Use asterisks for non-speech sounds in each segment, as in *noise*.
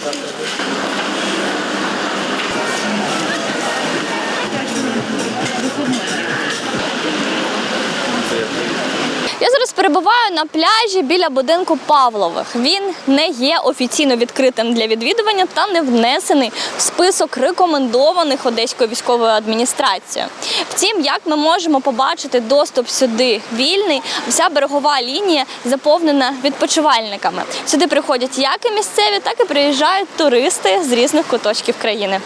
something. Я зараз перебуваю на пляжі біля будинку Павлових. Він не є офіційно відкритим для відвідування та не внесений в список рекомендованих Одеською військовою адміністрацією. Втім, як ми можемо побачити, доступ сюди вільний. Вся берегова лінія заповнена відпочивальниками. Сюди приходять як і місцеві, так і приїжджають туристи з різних куточків країни.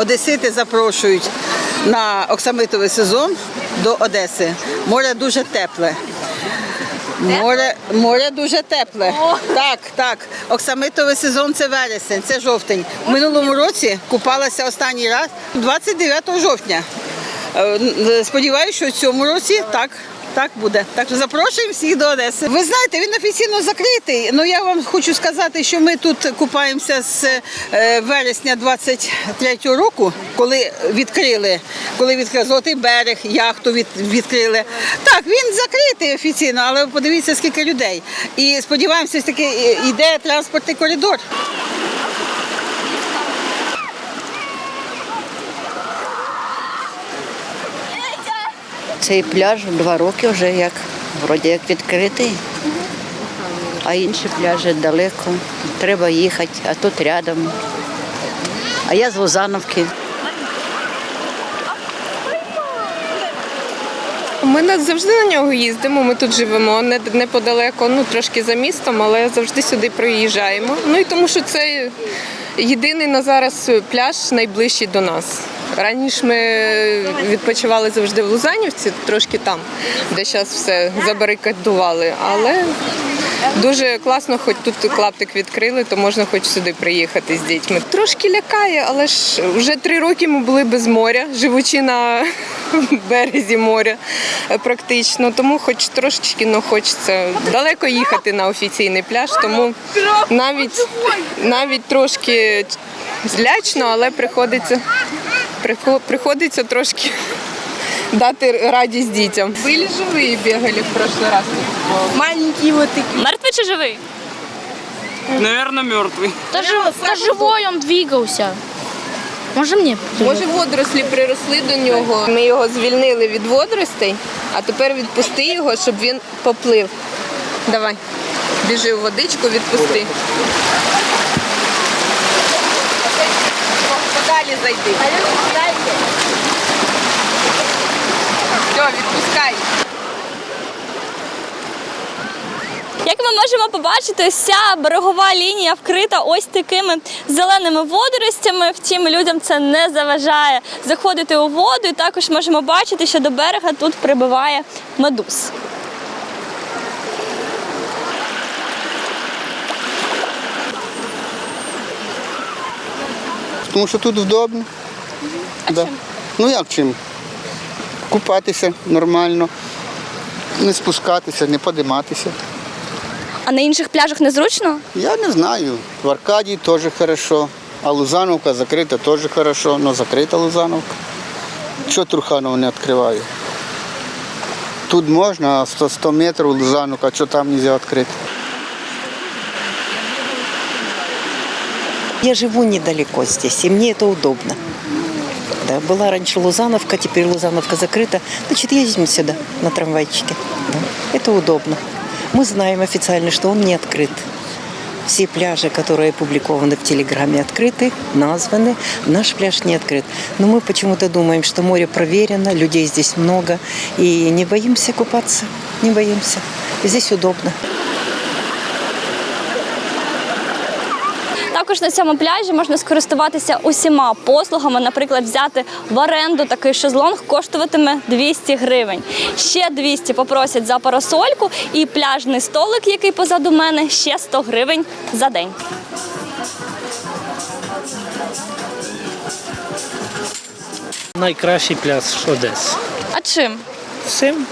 Одесити запрошують на оксамитовий сезон до Одеси. Море дуже тепле. Море, море дуже тепле. Так, так. Оксамитовий сезон це вересень, це жовтень. В минулому році купалася останній раз 29 жовтня. Е, Сподіваюся, що в цьому році так. Так буде. Так що запрошуємо всіх до Одеси. Ви знаєте, він офіційно закритий. Ну я вам хочу сказати, що ми тут купаємося з е, вересня 23-го року, коли відкрили, коли відкрили Золотий берег, яхту від, відкрили. Так, він закритий офіційно, але подивіться, скільки людей. І сподіваємося, таки е, йде транспортний коридор. Цей пляж два роки вже як вроді як відкритий, а інші пляжі далеко. Треба їхати, а тут рядом. А я з Лозановки. Ми завжди на нього їздимо. Ми тут живемо не неподалеко, ну трошки за містом, але завжди сюди приїжджаємо. Ну і тому, що це єдиний на зараз пляж найближчий до нас. Раніше ми відпочивали завжди в Лузанівці, трошки там, де зараз все забарикадували. Але дуже класно, хоч тут клаптик відкрили, то можна хоч сюди приїхати з дітьми. Трошки лякає, але ж вже три роки ми були без моря, живучи на *laughs* березі моря практично. Тому хоч трошечки ну, хочеться далеко їхати на офіційний пляж, тому навіть, навіть трошки злячно, але приходиться, прихо- приходиться трошки дати радість дітям. Были живі бігали в прошлый раз. Маленькие вот такие. Мертвий чи живий? Наверное, мертвый. Да, жив- да живой он двигался. Може мне? Може, водорослі приросли до нього. Ми його звільнили від водоростей, а тепер відпусти його, щоб він поплив. Давай, біжи в водичку, відпусти. Подалі зайди. Все, відпускай. Як ми можемо побачити, вся берегова лінія вкрита ось такими зеленими водоростями. Втім, людям це не заважає заходити у воду. І також можемо бачити, що до берега тут прибиває медуз. Тому що тут вдобно. да. Ну як чим? Купатися нормально, не спускатися, не подиматися. А на інших пляжах незручно? Я не знаю. В Аркадії теж хорошо, а Лузановка закрита теж хорошо, але закрита Лузановка. Що Труханов не відкриває? Тут можна, а 100, 100 метрів Лузановка, а що там не можна відкрити? Я живу недалеко здесь, и мне это удобно. Да, была раньше Лузановка, теперь Лузановка закрыта. Значит, ездим сюда на трамвайчике. Да. Это удобно. Мы знаем официально, что он не открыт. Все пляжи, которые опубликованы в Телеграме, открыты, названы. Наш пляж не открыт. Но мы почему-то думаем, что море проверено, людей здесь много. И не боимся купаться, не боимся. Здесь удобно. Також на цьому пляжі можна скористуватися усіма послугами. Наприклад, взяти в оренду такий шезлонг коштуватиме 200 гривень. Ще 200 попросять за парасольку, і пляжний столик, який позаду мене, ще 100 гривень за день. Найкращий пляж Одеси. А чим? Всім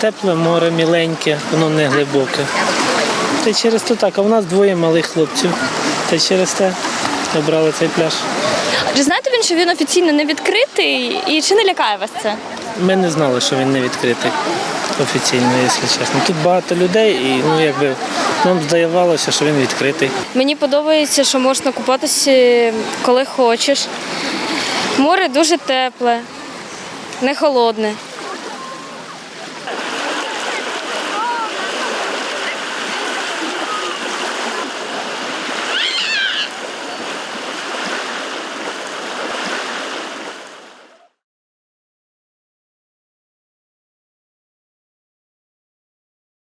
тепле море, міленьке, воно не глибоке. Та через то так, а в нас двоє малих хлопців. Та через те обрали цей пляж. Чи знаєте він, що він офіційно не відкритий, і чи не лякає вас це? ми не знали, що він не відкритий офіційно, якщо чесно. Тут багато людей, і ну якби нам здавалося, що він відкритий. Мені подобається, що можна купатися коли хочеш. Море дуже тепле, не холодне.